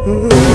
மலையேறி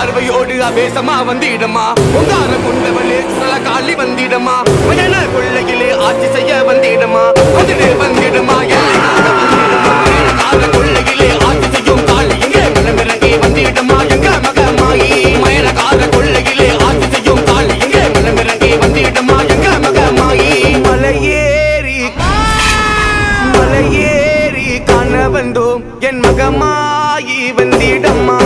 பார்வையோடு அவேசமா வந்திடமா? உங்கார கொண்டவளே காலி வந்திடமா? மயன கொள்ளையிலே ஆட்சி செய்ய வந்திடமா? அதிலே வந்திடமா? கால கொள்ளையிலே ஆட்சி செய்யும் காலி இங்கே மலமிறங்கி வந்திடமா? எங்க மகமாயி? மயன கால கொள்ளையிலே ஆட்சி செய்யும் காலி இங்கே மலமிறங்கி வந்திடமா? எங்க மகமாயி? மலையேறி மலையேறி காண வந்தோம். என் மகமாயி வந்திடம்மா.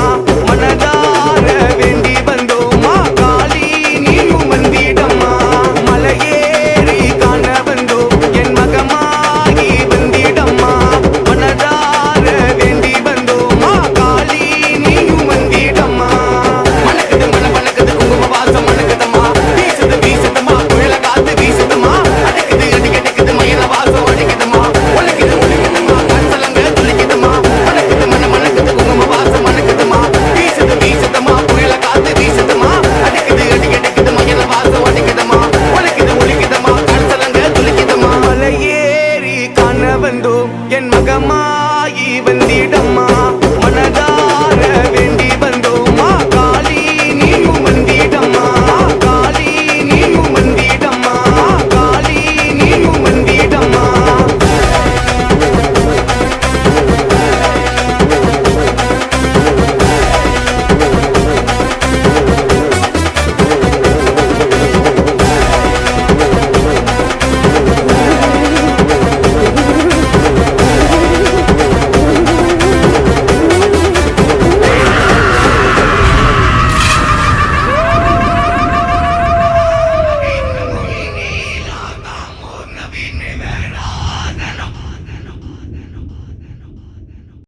என் மகமாயி வந்திடம்மா.